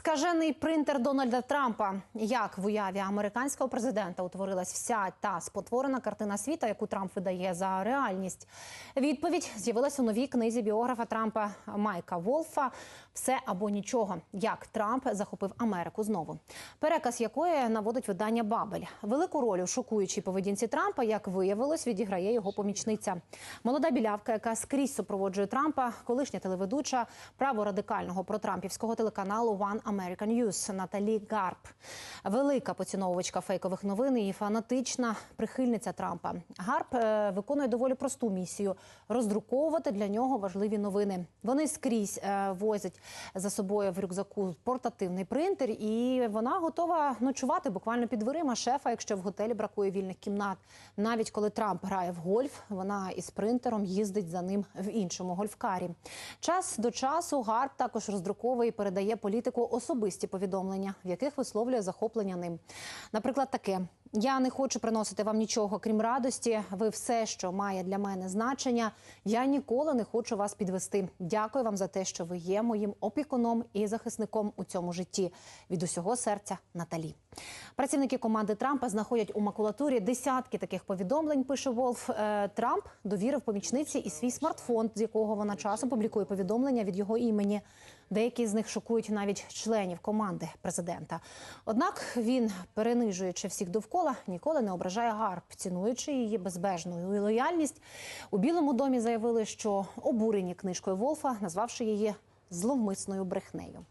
Скажений принтер Дональда Трампа. Як в уяві американського президента утворилась вся та спотворена картина світа, яку Трамп видає за реальність? Відповідь з'явилася у новій книзі біографа Трампа Майка Волфа Все або нічого. Як Трамп захопив Америку знову. Переказ якої наводить видання Бабель. Велику роль у шокуючій поведінці Трампа, як виявилось, відіграє його помічниця. Молода білявка, яка скрізь супроводжує Трампа, колишня телеведуча праворадикального протрампівського телеканалу One American News Наталі Гарп. Велика поціновувачка фейкових новин і фанатична прихильниця Трампа. Гарп е, виконує доволі просту місію роздруковувати для нього важливі новини. Вони скрізь е, возять за собою в рюкзаку портативний принтер, і вона готова ночувати буквально під дверима шефа, якщо в готелі бракує вільних кімнат. Навіть коли Трамп грає в гольф, вона із принтером їздить за ним в іншому гольфкарі. Час до часу Гарп також роздруковує і передає політику особисті повідомлення, в яких висловлює захоплення ним. Наприклад, таке. Я не хочу приносити вам нічого, крім радості. Ви все, що має для мене значення. Я ніколи не хочу вас підвести. Дякую вам за те, що ви є моїм опікуном і захисником у цьому житті. Від усього серця Наталі. Працівники команди Трампа знаходять у макулатурі десятки таких повідомлень. Пише Волф. Е, Трамп довірив помічниці і свій смартфон, з якого вона часом публікує повідомлення від його імені. Деякі з них шокують навіть членів команди президента. Однак він, перенижуючи всіх довкола, ніколи не ображає Гарп, цінуючи її безбежну лояльність. У Білому домі заявили, що обурені книжкою Волфа, назвавши її зловмисною брехнею.